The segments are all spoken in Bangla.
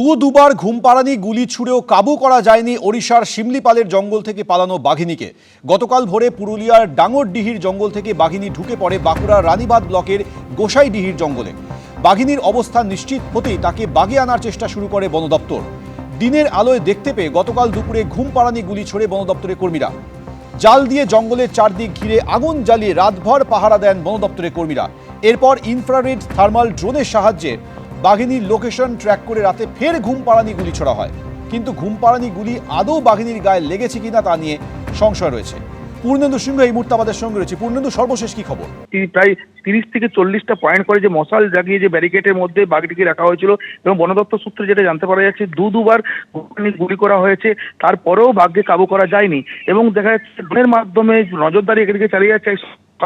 দু দুবার ঘুমপাড়ানি, গুলি ছুড়েও কাবু করা যায়নি ওড়িশার শিমলিপালের জঙ্গল থেকে পালানো বাঘিনীকে। গতকাল ভোরে পুরুলিয়ার ডাঙরডিহির জঙ্গল থেকে বাঘিনী ঢুকে পড়ে বাঁকুড়ার রানীবাদ ব্লকের গোসাইডিহির জঙ্গলে। বাঘিনীর অবস্থান নিশ্চিত হতেই তাকে বাগে আনার চেষ্টা শুরু করে বন দপ্তর। দিনের আলোয় দেখতে পেয়ে গতকাল দুপুরে ঘুমপাড়ানি, গুলি ছোড়ে বন দপ্তরের কর্মীরা। জাল দিয়ে জঙ্গলের চারদিক ঘিরে আগুন জ্বালিয়ে রাতভর পাহারা দেন বন দপ্তরের কর্মীরা। এরপর ইনফ্রারেড থার্মাল ড্রোনের সাহায্যে বাঘিনীর লোকেশন ট্র্যাক করে রাতে ফের ঘুম পাড়ানি গুলি ছোড়া হয়। কিন্তু ঘুম পাড়ানি গুলি আদৌ বাঘিনীর গায়ে লেগেছে কিনা তা নিয়ে সংশয় রয়েছে। পূর্ণেন্দু সিংহ এই মুহূর্তে আমাদের সঙ্গে রয়েছে। পূর্ণেন্দু, সর্বশেষ কি খবর? প্রায় তিরিশ থেকে চল্লিশটা পয়েন্ট করে যে মশাল জাগিয়ে যে ব্যারিকেডের মধ্যে বাঘটিকে রাখা হয়েছিল এবং বনদপ্তর সূত্রে যেটা জানতে পারা যাচ্ছে, দু দুবার গুলি করা হয়েছে। তারপরেও বাঘকে কাবু করা যায়নি এবং দেখা যাচ্ছে ড্রোনের মাধ্যমে নজরদারি এদিকে চালিয়ে যাচ্ছে।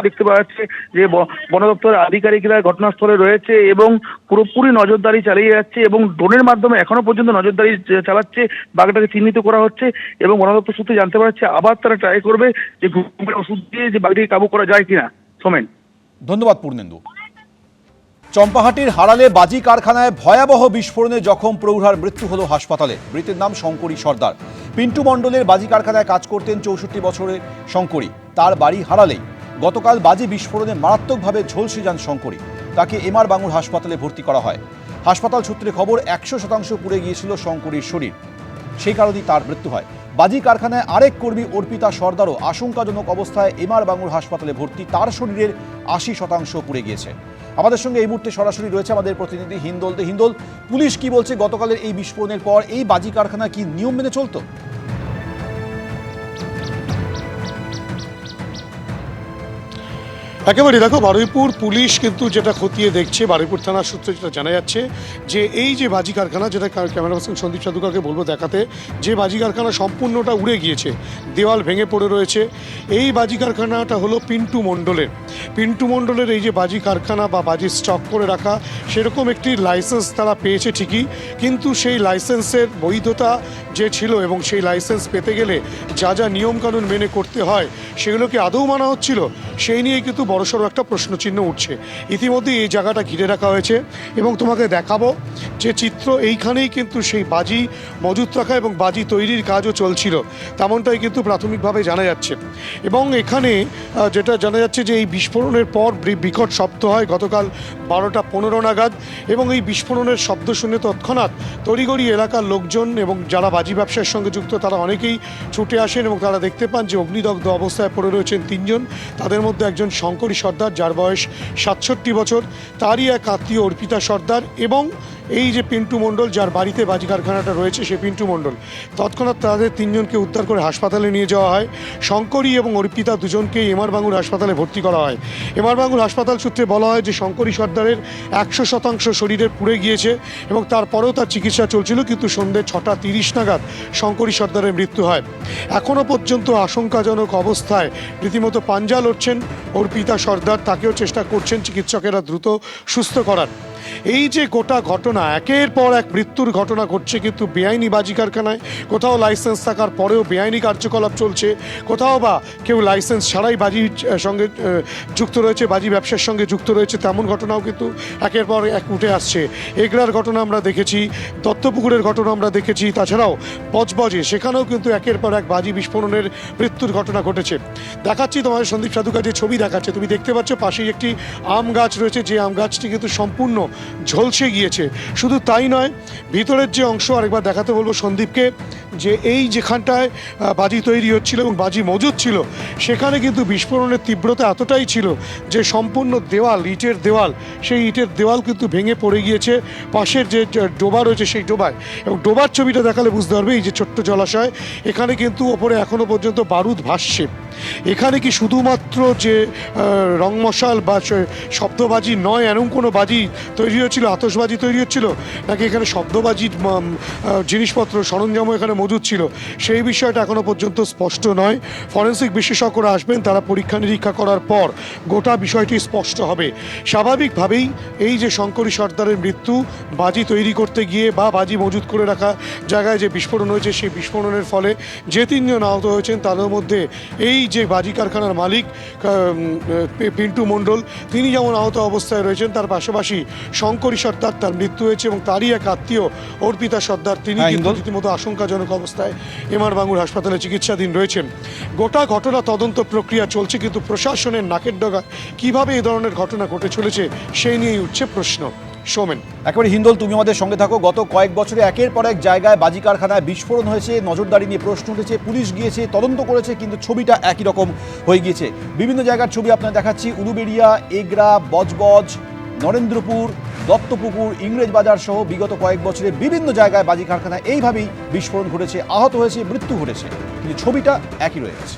দেখতে পাওয়া যাচ্ছে যে বন দপ্তর আধিকারিকরা ঘটনাস্থলে রয়েছে এবং পুরোপুরি নজরদারি চালিয়ে যাচ্ছে এবং ড্রোনের মাধ্যমে এখনও পর্যন্ত নজরদারি চালাচ্ছে। বাঘটাকে চিহ্নিত করা হচ্ছে এবং বন দপ্তর সূত্রে জানতে পারছে আবার তারা ট্রাই করবে যে ওষুধ দিয়ে যে বাঘটিকে কাবু করা যায় কিনা। সোমেন। ধন্যবাদ পূর্ণেন্দু। চম্পাহাটির হারালে বাজি কারখানায় ভয়াবহ বিস্ফোরণে জখম প্রৌঢ়ার মৃত্যু হলো হাসপাতালে। মৃতের নাম শঙ্করী সর্দার। পিন্টু মণ্ডলের বাজি কারখানায় কাজ করতেন চৌষট্টি বছরের শঙ্করী। তার বাড়ি হারালেই গতকাল বাজি বিস্ফোরণে মারাত্মকভাবে ঝলসে যান শঙ্করী। তাকে এমআর বাঙুর হাসপাতালে ভর্তি করা হয়। হাসপাতাল সূত্রে খবর, একশো শতাংশ পুড়ে গিয়েছিল শঙ্করীর শরীর। সেই কারণেই তার মৃত্যু হয়। বাজি কারখানায় আরেক কর্মী অর্পিতা সর্দারও আশঙ্কাজনক অবস্থায় এমআর বাঙুর হাসপাতালে ভর্তি। তার শরীরের আশি শতাংশ পুড়ে গিয়েছে। আমাদের সঙ্গে এই মুহূর্তে সরাসরি রয়েছে আমাদের প্রতিনিধি হিন্দোল হিন্দোল, পুলিশ কি বলছে? গতকালের এই বিস্ফোরণের পর এই বাজি কারখানা কি নিয়ম মেনে চলতো? একেবারে দেখো, বারুইপুর পুলিশ কিন্তু যেটা খতিয়ে দেখছে, বারুইপুর থানার সূত্রে যেটা জানা যাচ্ছে যে এই যে বাজি কারখানা, যেটা ক্যা- ক্যামেরা পার্সন সন্দীপ সাধুকাকে বলব দেখাতে, যে বাজি কারখানা সম্পূর্ণটা উড়ে গিয়েছে, দেওয়াল ভেঙে পড়ে রয়েছে। এই বাজি কারখানাটা হলো পিন্টু মণ্ডলের। পিন্টু মণ্ডলের এই যে বাজি কারখানা বা বাজি স্টক করে রাখা, সেরকম একটি লাইসেন্স তারা পেয়েছে ঠিকই, কিন্তু সেই লাইসেন্সের বৈধতা যে ছিল এবং সেই লাইসেন্স পেতে গেলে যা যা নিয়মকানুন মেনে করতে হয়, সেগুলোকে আদৌ মানা হচ্ছিল, সেই নিয়ে কিন্তু বড়সড় একটা প্রশ্নচিহ্ন উঠছে। ইতিমধ্যে এই জায়গাটা ঘিরে রাখা হয়েছে এবং তোমাকে দেখাবো যে চিত্র এইখানেই কিন্তু সেই বাজি মজুত রাখা এবং বাজি তৈরির কাজও চলছিল, তেমনটাই কিন্তু প্রাথমিকভাবে জানা যাচ্ছে। এবং এখানে যেটা জানা যাচ্ছে যে এই বিস্ফোরণের পর বিকট শব্দ হয় গতকাল বারোটা পনেরো নাগাদ এবং এই বিস্ফোরণের শব্দ শুনে তৎক্ষণাৎ তড়িগড়ি এলাকার লোকজন এবং যারা বাজি ব্যবসার সঙ্গে যুক্ত, তারা অনেকেই ছুটে আসেন এবং তারা দেখতে পান যে অগ্নিদগ্ধ অবস্থায় পড়ে রয়েছেন তিনজন। তাদের মধ্যে একজন শঙ্করী সর্দার, যার বয়স সাতষট্টি বছর। তারই এক আত্মীয় অর্পিতা সর্দার এবং এই যে পিন্টু মণ্ডল, যার বাড়িতে বাজি কারখানাটা রয়েছে, সে পিন্টু মণ্ডল। তৎক্ষণাৎ তাদের তিনজনকে উদ্ধার করে হাসপাতালে নিয়ে যাওয়া হয়। শঙ্করী এবং অর্পিতা দুজনকে এমআর বাঙুর হাসপাতালে ভর্তি করা হয়। এমআর বাঙুর হাসপাতাল সূত্রে বলা হয় যে, শঙ্করী সর্দারের একশো শতাংশ শরীরের পুড়ে গিয়েছে এবং তারপরেও তার চিকিৎসা চলছিল, কিন্তু সন্ধ্যে ছটা তিরিশ নাগাদ শঙ্করী সর্দারের মৃত্যু হয়। এখনও পর্যন্ত আশঙ্কাজনক অবস্থায় রীতিমতো পাঞ্জা লড়ছেন অর্পিতা সর্দার। তাকেও চেষ্টা করছেন চিকিৎসকেরা দ্রুত সুস্থ করার। এই যে গোটা ঘটনা, একের পর এক মৃত্যুর ঘটনা ঘটছে কিন্তু বেআইনি বাজি কারখানায়। কোথাও লাইসেন্স থাকার পরেও বেআইনি কার্যকলাপ চলছে। কোথাও বা কেউ লাইসেন্স ছাড়াই বাজির সঙ্গে যুক্ত রয়েছে, বাজি ব্যবসার সঙ্গে যুক্ত রয়েছে, তেমন ঘটনাও কিন্তু একের পর এক উঠে আসছে। এগরার ঘটনা আমরা দেখেছি, দত্তপুকুরের ঘটনা আমরা দেখেছি, তাছাড়াও বজবজে, সেখানেও কিন্তু একের পর এক বাজি বিস্ফোরণের মৃত্যুর ঘটনা ঘটেছে। দেখাচ্ছি তোমাদের সন্দীপ সাধুকা যে ছবি দেখাচ্ছে, তুমি দেখতে পাচ্ছ পাশেই একটি আম গাছ রয়েছে, যে আম গাছটি কিন্তু সম্পূর্ণ ঝলসে গিয়েছে। শুধু তাই নয়, ভিতরের যে অংশ আরেকবার দেখাতে বলব সন্দীপকে, যে এই যেখানটায় বাজি তৈরি হচ্ছিল এবং বাজি মজুদ ছিল, সেখানে কিন্তু বিস্ফোরণের তীব্রতা এতটাই ছিল যে সম্পূর্ণ দেওয়াল, ইটের দেওয়াল, সেই ইটের দেওয়াল কিন্তু ভেঙে পড়ে গিয়েছে। পাশের যে ডোবা রয়েছে সেই ডোবায়। এবং ডোবার ছবিটা দেখালে বুঝতে পারবে এই যে ছোট্ট জলাশয়, এখানে কিন্তু ওপরে এখনও পর্যন্ত বারুদ ভাসছে। এখানে কি শুধুমাত্র যে রংমশাল বা শব্দবাজি নয় এরকম কোনো বাজি তৈরি হচ্ছিল আতসবাজি তৈরি হচ্ছিল? নাকি এখানে শব্দবাজির জিনিসপত্র, সরঞ্জামও এখানে মজুদ ছিল? সেই বিষয়টা এখনও পর্যন্ত স্পষ্ট নয়। ফরেন্সিক বিশেষজ্ঞরা আসবেন, তারা পরীক্ষা নিরীক্ষা করার পর গোটা বিষয়টি স্পষ্ট হবে। স্বাভাবিকভাবেই এই যে শঙ্করী সর্দারের মৃত্যু, বাজি তৈরি করতে গিয়ে বা বাজি মজুত করে রাখা জায়গায় যে বিস্ফোরণ হয়েছে, সেই বিস্ফোরণের ফলে যে তিনজন আহত হয়েছেন, তাদের মধ্যে এই যে বাজি কারখানার মালিক পিন্টু মণ্ডল তিনি যেমন আহত অবস্থায় রয়েছেন তার পাশাপাশি শঙ্করী সর্দার তার মৃত্যু হয়েছে এবং তারই এক আত্মীয় অর্পিতা সর্দার তিনি হ্যাঁ, কিন্তু রীতিমতো আশঙ্কাজনক অবস্থায় এমআর বাঙ্গুর হাসপাতালে চিকিৎসাধীন রয়েছেন। গোটা ঘটনা তদন্ত প্রক্রিয়া চলছে কিন্তু প্রশাসনের নাকের ডগা কীভাবে এই ধরনের ঘটনা ঘটে চলেছে সেই নিয়েই উঠছে প্রশ্ন। সোমেন, একেবারে হিন্দল, তুমি আমাদের সঙ্গে থাকো। গত কয়েক বছরে একের পর এক জায়গায় বাজি কারখানায় বিস্ফোরণ হয়েছে, নজরদারি নিয়ে প্রশ্ন উঠেছে, পুলিশ গিয়েছে, তদন্ত করেছে, কিন্তু ছবিটা একই রকম হয়ে গিয়েছে। বিভিন্ন জায়গার ছবি আপনার দেখাচ্ছি, উলুবেড়িয়া এগরা বজবজ নরেন্দ্রপুর, দত্তপুকুর, ইংরেজ বাজার সহ বিগত কয়েক বছরে বিভিন্ন জায়গায় বাজি কারখানায় এইভাবেই বিস্ফোরণ ঘটেছে, আহত হয়েছে, মৃত্যু ঘটেছে। কিন্তু ছবিটা একই রয়ে গেছে।